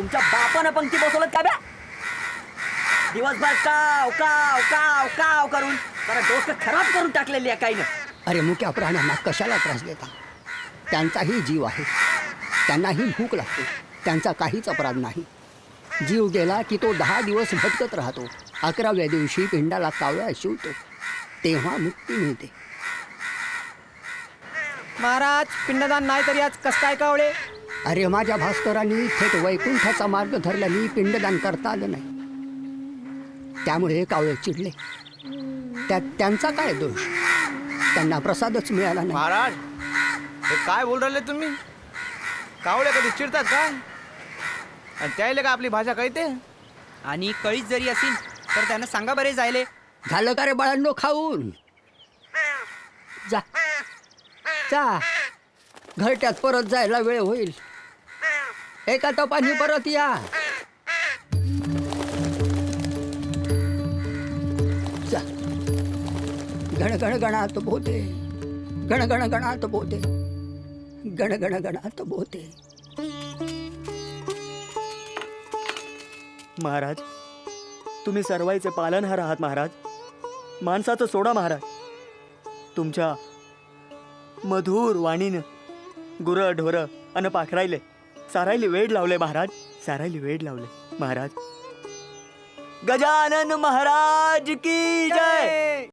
तुमच्या बापानं पंक्ती बसवलं का दिवसभर काव काव काव काव करून जरा डोकं खराब करून टाकलेली आहे काही अरे मुक्या प्राण्यांना कशाला त्रास देता? त्यांचाही जीव आहे. त्यांनाही भूक लागते. त्यांचा काहीच अपराध नाही. जीव गेला की तो दहा दिवस भटकत राहतो. अकराव्या दिवशी पिंडाला कावळ्या शिवतो. तेव्हा मुक्ती मिळते. महाराज पिंडदान नाही तरी आज कसं काय कावळे? अरे माझ्या भास्करांनी थेट वैकुंठाचा मार्ग धरल्याने पिंडदान करता आलं नाही. त्यामुळे कावळे चिडले. त्यात त्यांचा काय दोष? त्यांना प्रसादच मिळाला नाही. महाराज हे काय बोल राहिले तुम्ही? कावळे कधी चिडतात काय आणि त्याला का आपली भाषा कळते? आणि कळीत जरी असेल तर त्यांना सांगा बरे जायले. झालं का रे बाळांनो खाऊन? जा. जा. घरट्यात परत जायला वेळ होईल. एका टोपानी परत या. गण गण गणात बोते. गण गण गणात बोते. गण गण गणात बोते. महाराज तुम्ही सर्वाईचे पालनहार आहात महाराज. माणसाचं सोडा महाराज. तुमच्या मधुर वाणीनं गुरं ढोरं अन पाखरायले. सारायले वेड लावले महाराज. सारायले वेड लावले महाराज. गजानन महाराज की जय!